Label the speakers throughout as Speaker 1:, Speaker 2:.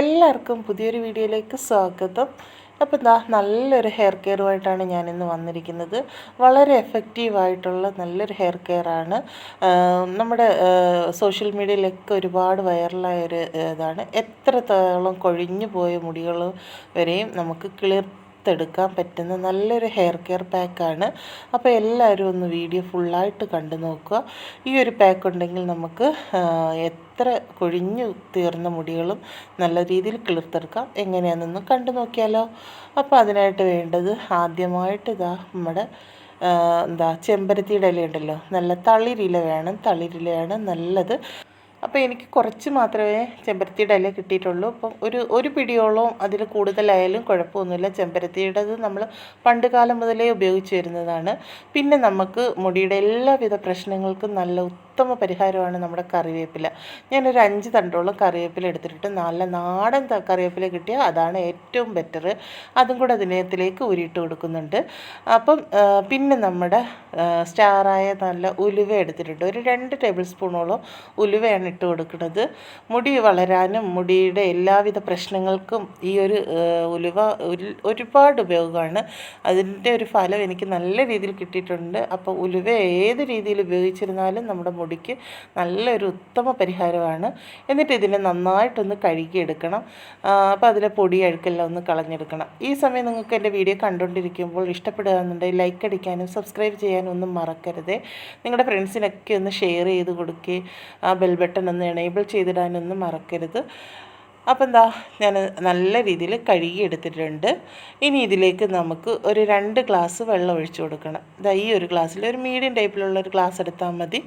Speaker 1: എല്ലാവർക്കും പുതിയൊരു വീഡിയോയിലേക്ക് സ്വാഗതം. അപ്പോൾ ദാ നല്ലൊരു ഹെയർ കെയറുമായിട്ടാണ് ഞാനിന്ന് വന്നിരിക്കുന്നത്. വളരെ എഫക്റ്റീവായിട്ടുള്ള നല്ലൊരു ഹെയർ കെയറാണ് നമ്മുടെ സോഷ്യൽ മീഡിയയിലൊക്കെ ഒരുപാട് വൈറലായ ഒരു ഇതാണ്. എത്രത്തോളം കൊഴിഞ്ഞു പോയ മുടികൾ വരെയും നമുക്ക് കിളിർ എടുക്കാൻ പറ്റുന്ന നല്ലൊരു ഹെയർ കെയർ പാക്കാണ് അപ്പോൾ എല്ലാവരും ഒന്ന് വീഡിയോ ഫുള്ളായിട്ട് കണ്ടു നോക്കുക. ഈ ഒരു പാക്ക് ഉണ്ടെങ്കിൽ നമുക്ക് എത്ര കൊഴിഞ്ഞു തീർന്ന മുടികളും നല്ല രീതിയിൽ കിളിർത്തെടുക്കാം. എങ്ങനെയാണെന്ന് കണ്ടു നോക്കിയാലോ. അപ്പോൾ അതിനായിട്ട് വേണ്ടത് ആദ്യമായിട്ട് ഇതാ നമ്മുടെ എന്താ ചെമ്പരത്തിയുടെ ഇല ഉണ്ടല്ലോ. നല്ല തളിരില വേണം. തളിരിലയാണ് നല്ലത്. അപ്പോൾ എനിക്ക് കുറച്ച് മാത്രമേ ചെമ്പരത്തിയുടെ ഇല കിട്ടിയിട്ടുള്ളൂ. അപ്പം ഒരു ഒരു പിടിയോളം അതിൽ കൂടുതലായാലും കുഴപ്പമൊന്നുമില്ല. ചെമ്പരത്തിയുടേത് നമ്മൾ പണ്ട് കാലം മുതലേ ഉപയോഗിച്ച് വരുന്നതാണ്. പിന്നെ നമുക്ക് മുടിയുടെ എല്ലാവിധ പ്രശ്നങ്ങൾക്കും നല്ല ഉത്തമ പരിഹാരമാണ് നമ്മുടെ കറിവേപ്പില. ഞാനൊരു അഞ്ച് തണ്ടോളം കറിവേപ്പില എടുത്തിട്ട് നല്ല നാടൻ കറിവേപ്പില കിട്ടിയാൽ അതാണ് ഏറ്റവും ബെറ്റർ അതും കൂടെ അതിനകത്തിലേക്ക് ഉരുട്ട് കൊടുക്കുന്നുണ്ട്. അപ്പം പിന്നെ നമ്മുടെ സ്റ്റാറായ നല്ല ഉലുവ എടുത്തിട്ടുണ്ട്. ഒരു രണ്ട് ടേബിൾ സ്പൂണോളം ഉലുവയാണ് ഇട്ട് കൊടുക്കുന്നത്. മുടി വളരാനും മുടിയുടെ എല്ലാവിധ പ്രശ്നങ്ങൾക്കും ഈ ഒരു ഉലുവ ഒരുപാട് ഉപയോഗമാണ്. അതിന്റെ ഒരു ഫലം എനിക്ക് നല്ല രീതിയിൽ കിട്ടിയിട്ടുണ്ട്. അപ്പോൾ ഉലുവ ഏത് രീതിയിൽ ഉപയോഗിച്ചിരുന്നാലും നമ്മുടെ മുടിക്ക് നല്ലൊരു ഉത്തമ പരിഹാരമാണ്. എന്നിട്ട് ഇതിനെ നന്നായിട്ടൊന്ന് കഴുകിയെടുക്കണം. അപ്പോൾ അതിലെ പൊടി അഴുക്കെല്ലാം ഒന്ന് കളഞ്ഞെടുക്കണം. ഈ സമയം നിങ്ങൾക്ക് എന്റെ വീഡിയോ കണ്ടുകൊണ്ടിരിക്കുമ്പോൾ ഇഷ്ടപ്പെടുകയെന്നുണ്ടെങ്കിൽ ലൈക്ക് അടിക്കാനും സബ്സ്ക്രൈബ് ചെയ്യാനും ഒന്നും മറക്കരുത്. നിങ്ങളുടെ ഫ്രണ്ട്സിനൊക്കെ ഒന്ന് ഷെയർ ചെയ്ത് കൊടുക്കുകയും ആ ബെൽ ബട്ടൺ ഒന്ന് എണേബിൾ ചെയ്തിടാനൊന്നും മറക്കരുത്. അപ്പോൾ എന്താ ഞാൻ നല്ല രീതിയിൽ കഴുകി എടുത്തിട്ടുണ്ട് ഇനി ഇതിലേക്ക് നമുക്ക് ഒരു രണ്ട് ഗ്ലാസ് വെള്ളം ഒഴിച്ചു കൊടുക്കണം. ഇതാ ഈ ഒരു ഗ്ലാസ്സിൽ ഒരു മീഡിയം ടൈപ്പിലുള്ള ഒരു ഗ്ലാസ് എടുത്താൽ മതി.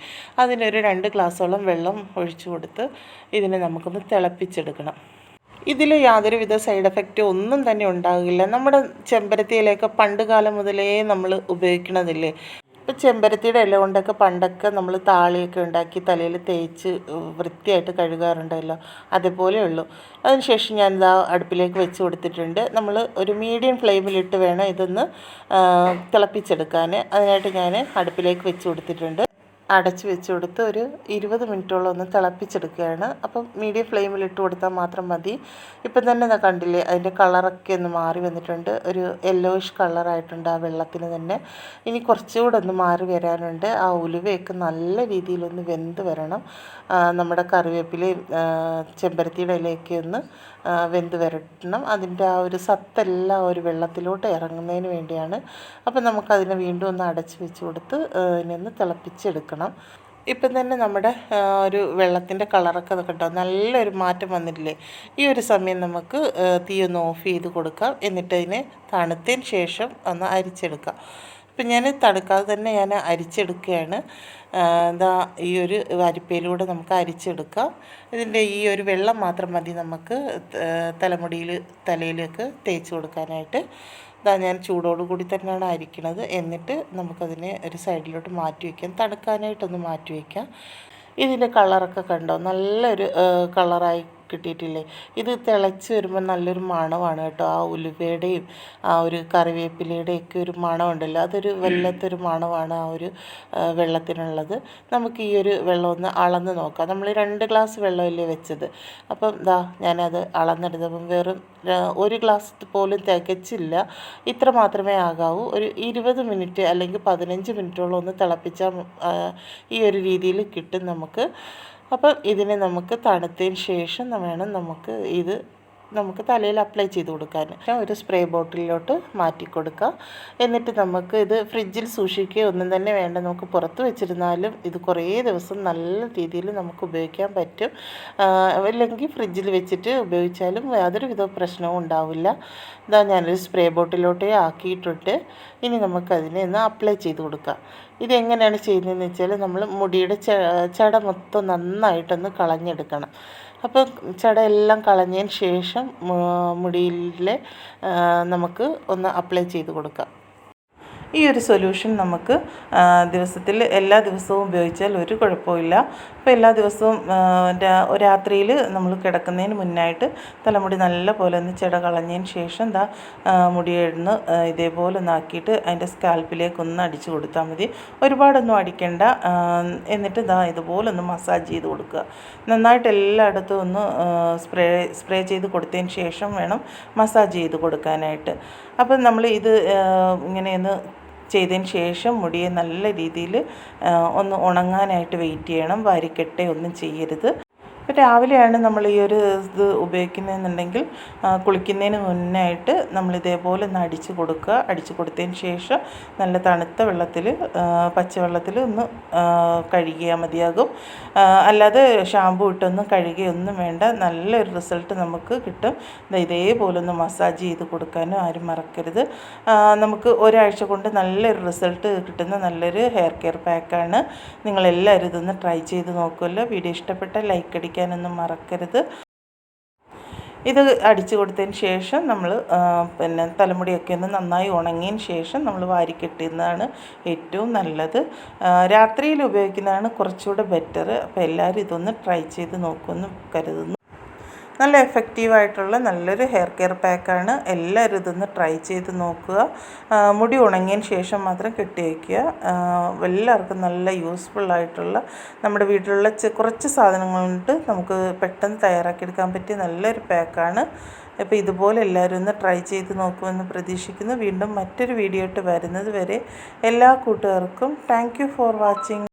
Speaker 1: അതിനൊരു രണ്ട് ഗ്ലാസ്സോളം വെള്ളം ഒഴിച്ചു കൊടുത്ത് ഇതിനെ നമുക്കൊന്ന് തിളപ്പിച്ചെടുക്കണം. ഇതിൽ യാതൊരുവിധ സൈഡ് എഫക്റ്റ് ഒന്നും തന്നെ ഉണ്ടാകില്ല. നമ്മുടെ ചെമ്പരത്തിയിലൊക്കെ പണ്ട് കാലം മുതലേ നമ്മൾ ഉപയോഗിക്കണതില്ലേ? ഇപ്പോൾ ചെമ്പരത്തിയുടെ ഇല കൊണ്ടൊക്കെ പണ്ടൊക്കെ നമ്മൾ താളിയൊക്കെ ഉണ്ടാക്കി തലയിൽ തേച്ച് വൃത്തിയായിട്ട് കഴുകാറുണ്ടല്ലോ. അതേപോലെ ഉള്ളൂ. അതിനുശേഷം ഞാൻ ഇതാ അടുപ്പിലേക്ക് വെച്ച് കൊടുത്തിട്ടുണ്ട്. നമ്മൾ ഒരു മീഡിയം ഫ്ലെയിമിലിട്ട് വേണം ഇതൊന്ന് തിളപ്പിച്ചെടുക്കാൻ അതിനായിട്ട് ഞാൻ അടുപ്പിലേക്ക് വെച്ച് കൊടുത്തിട്ടുണ്ട്. അടച്ച് വെച്ച് കൊടുത്ത് ഒരു ഇരുപത് മിനിറ്റോളം ഒന്ന് തിളപ്പിച്ചെടുക്കുകയാണ്. അപ്പം മീഡിയം ഫ്ലെയിമിൽ ഇട്ട് കൊടുത്താൽ മാത്രം മതി. ഇപ്പം തന്നെ കണ്ടില്ലേ അതിന്റെ കളറൊക്കെ ഒന്ന് മാറി വന്നിട്ടുണ്ട്. ഒരു യെല്ലോയിഷ് കളറായിട്ടുണ്ട് ആ വെള്ളത്തിന് തന്നെ. ഇനി കുറച്ചുകൂടെ ഒന്ന് മാറി വരാനുണ്ട്. ആ ഉലുവയൊക്കെ നല്ല രീതിയിലൊന്ന് വെന്ത് വരണം. നമ്മുടെ കറിവേപ്പിലയും ചെമ്പരത്തിയുടെ ഇലയൊക്കെ ഒന്ന് വെന്ത് വരട്ടണം അതിന്റെ ആ ഒരു സത്തെല്ലാം ഒരു വെള്ളത്തിലോട്ട് ഇറങ്ങുന്നതിന് വേണ്ടിയാണ്. അപ്പം നമുക്കതിനെ വീണ്ടും ഒന്ന് അടച്ച് വെച്ച് കൊടുത്ത് ഇതിനൊന്ന് തിളപ്പിച്ചെടുക്കണം. ഇപ്പം തന്നെ നമ്മുടെ ഒരു വെള്ളത്തിന്റെ കളറൊക്കെ കേട്ടോ നല്ലൊരു മാറ്റം വന്നിട്ടില്ലേ? ഈ ഒരു സമയം നമുക്ക് തീ ഒന്ന് ഓഫ് ചെയ്ത് കൊടുക്കാം. എന്നിട്ട് അതിനെ തണുത്തതിന് ശേഷം ഒന്ന് അരിച്ചെടുക്കാം. ഇപ്പം ഞാൻ തണുക്കാതെ തന്നെ ഞാൻ അരിച്ചെടുക്കുകയാണ്. എന്താ ഈ ഒരു അരിപ്പയിലൂടെ നമുക്ക് അരിച്ചെടുക്കാം. ഇതിന്റെ ഈ ഒരു വെള്ളം മാത്രം മതി നമുക്ക് തലമുടിയിൽ തലയിലേക്ക് തേച്ച് കൊടുക്കാനായിട്ട്. ഇതാ ഞാൻ ചൂടോടുകൂടി തന്നെയാണ് അരിക്കണത്. എന്നിട്ട് നമുക്കതിനെ ഒരു സൈഡിലോട്ട് മാറ്റി വയ്ക്കാം. തണുക്കാനായിട്ടൊന്ന് മാറ്റി വയ്ക്കാം. ഇതിന്റെ കളറൊക്കെ കണ്ടോ? നല്ലൊരു കളറായി കിട്ടിയിട്ടില്ലേ? ഇത് തിളച്ച് വരുമ്പോൾ നല്ലൊരു മണമാണ് കേട്ടോ. ആ ഉലുവയുടെയും ആ ഒരു കറിവേപ്പിലയുടെ ഒക്കെ ഒരു മണമുണ്ടല്ലോ. അതൊരു വല്ലാത്തൊരു മണമാണ് ആ ഒരു വെള്ളത്തിനുള്ളത്. നമുക്ക് ഈ ഒരു വെള്ളം ഒന്ന് അളന്ന് നോക്കാം. നമ്മൾ രണ്ട് ഗ്ലാസ് വെള്ളമല്ലേ വെച്ചത്? അപ്പം ഇതാ ഞാനത് അളന്നെടുത്തപ്പം വെറും ഒരു ഗ്ലാസ് പോലും തികച്ചില്ല. ഇത്ര മാത്രമേ ആകാവൂ. ഒരു ഇരുപത് മിനിറ്റ് അല്ലെങ്കിൽ പതിനഞ്ച് മിനിറ്റോളം ഒന്ന് തിളപ്പിച്ചാൽ ഈ ഒരു രീതിയിൽ കിട്ടും നമുക്ക്. അപ്പം ഇതിനെ നമുക്ക് തണുത്തതിന് ശേഷം വേണം നമുക്ക് ഇത് നമുക്ക് തലയിൽ അപ്ലൈ ചെയ്ത് കൊടുക്കാൻ. ഒരു സ്പ്രേ ബോട്ടിലോട്ട് മാറ്റി കൊടുക്കാം. എന്നിട്ട് നമുക്ക് ഇത് ഫ്രിഡ്ജിൽ സൂക്ഷിക്കുക ഒന്നും തന്നെ വേണ്ട. നമുക്ക് പുറത്ത് വെച്ചിരുന്നാലും ഇത് കുറേ ദിവസം നല്ല രീതിയിൽ നമുക്ക് ഉപയോഗിക്കാൻ പറ്റും. അല്ലെങ്കിൽ ഫ്രിഡ്ജിൽ വെച്ചിട്ട് ഉപയോഗിച്ചാലും യാതൊരു വിധ പ്രശ്നവും ഉണ്ടാവില്ല. ഇതാ ഞാനൊരു സ്പ്രേ ബോട്ടിലോട്ടേ ആക്കിയിട്ടിട്ട് ഇനി നമുക്കതിനെ ഒന്ന് അപ്ലൈ ചെയ്ത് കൊടുക്കാം. ഇതെങ്ങനെയാണ് ചെയ്യുന്നതെന്ന് വെച്ചാൽ നമ്മൾ മുടിയുടെ ചട മൊത്തം നന്നായിട്ടൊന്ന് കളഞ്ഞെടുക്കണം. അപ്പോൾ ചടയെല്ലാം കളഞ്ഞതിന് ശേഷം മുടിയിലെ നമുക്ക് ഒന്ന് അപ്ലൈ ചെയ്ത് കൊടുക്കാം. ഈ ഒരു സൊല്യൂഷൻ നമുക്ക് ദിവസത്തിൽ എല്ലാ ദിവസവും ഉപയോഗിച്ചാൽ ഒരു കുഴപ്പമില്ല അപ്പോൾ എല്ലാ ദിവസവും രാത്രിയിൽ നമ്മൾ കിടക്കുന്നതിന് മുന്നായിട്ട് തലമുടി നല്ല പോലെ ഒന്ന് ചെട കളഞ്ഞതിന് ശേഷം എന്താ മുടിയെഴുന്ന് ഇതേപോലെ ഒന്നാക്കിയിട്ട് അതിന്റെ സ്കാൽപ്പിലേക്ക് ഒന്ന് അടിച്ചു കൊടുത്താൽ മതി. ഒരുപാടൊന്നും അടിക്കേണ്ട എന്നിട്ട് ഇതാ ഇതുപോലെ ഒന്ന് മസാജ് ചെയ്ത് കൊടുക്കുക. നന്നായിട്ട് എല്ലായിടത്തും ഒന്ന് സ്പ്രേ സ്പ്രേ ചെയ്ത് കൊടുത്തതിന് ശേഷം വേണം മസാജ് ചെയ്ത് കൊടുക്കാനായിട്ട്. അപ്പം നമ്മൾ ഇത് ഇങ്ങനെയൊന്ന് ചെയ്തതിന് ശേഷം മുടിയെ നല്ല രീതിയിൽ ഒന്ന് ഉണങ്ങാനായിട്ട് വെയിറ്റ് ചെയ്യണം. വാരിക്കെട്ടേ ഒന്നും ചെയ്യരുത്. ഇപ്പോൾ രാവിലെയാണ് നമ്മൾ ഈ ഒരു ഇത് ഉപയോഗിക്കുന്നതെന്നുണ്ടെങ്കിൽ കുളിക്കുന്നതിന് മുന്നായിട്ട് നമ്മൾ ഇതേപോലെ ഒന്ന് അടിച്ച് കൊടുക്കുക. അടിച്ച് കൊടുത്തതിന് ശേഷം നല്ല തണുത്ത വെള്ളത്തിൽ പച്ചവെള്ളത്തിൽ ഒന്ന് കഴുകിയാൽ മതിയാകും. അല്ലാതെ ഷാമ്പു ഇട്ടൊന്നും കഴുകിയൊന്നും വേണ്ട. നല്ലൊരു റിസൾട്ട് നമുക്ക് കിട്ടും. ഇതേപോലെ ഒന്ന് മസാജ് ചെയ്ത് കൊടുക്കാനും ആരും മറക്കരുത്. നമുക്ക് ഒരാഴ്ച കൊണ്ട് നല്ലൊരു റിസൾട്ട് കിട്ടുന്ന നല്ലൊരു ഹെയർ കെയർ പാക്കാണ്. നിങ്ങളെല്ലാവരും ഇതൊന്ന് ട്രൈ ചെയ്ത് നോക്കുമല്ലോ. വീഡിയോ ഇഷ്ടപ്പെട്ട ലൈക്ക് അടിക്കുക. അടിക്കാനൊന്നും മറക്കരുത്. ഇത് അടിച്ചു കൊടുത്തതിന് ശേഷം നമ്മൾ പിന്നെ തലമുടിയൊക്കെ ഒന്ന് നന്നായി ഉണങ്ങിയതിന് ശേഷം നമ്മൾ വാരിക്കെട്ടുന്നതാണ് ഏറ്റവും നല്ലത്. രാത്രിയിൽ ഉപയോഗിക്കുന്നതാണ് കുറച്ചുകൂടെ ബെറ്റർ അപ്പോൾ എല്ലാവരും ഇതൊന്ന് ട്രൈ ചെയ്ത് നോക്കുമെന്ന് കരുതുന്നു. നല്ല എഫക്റ്റീവായിട്ടുള്ള നല്ലൊരു ഹെയർ കെയർ പാക്കാണ് എല്ലാവരും ഇതൊന്ന് ട്രൈ ചെയ്ത് നോക്കുക. മുടി ഉണങ്ങിയതിന് ശേഷം മാത്രം കെട്ടി വയ്ക്കുക എല്ലാവർക്കും നല്ല യൂസ്ഫുൾ ആയിട്ടുള്ള നമ്മുടെ വീട്ടിലുള്ള കുറച്ച് സാധനങ്ങൾ കൊണ്ട് നമുക്ക് പെട്ടെന്ന് തയ്യാറാക്കിയെടുക്കാൻ പറ്റിയ നല്ലൊരു പാക്കാണ് അപ്പോൾ ഇതുപോലെ എല്ലാവരും ഒന്ന് ട്രൈ ചെയ്ത് നോക്കുമെന്ന് പ്രതീക്ഷിക്കുന്നു. വീണ്ടും മറ്റൊരു വീഡിയോ ഇട്ട് വരുന്നത് വരെ എല്ലാ കൂട്ടുകാർക്കും താങ്ക് ഫോർ വാച്ചിങ്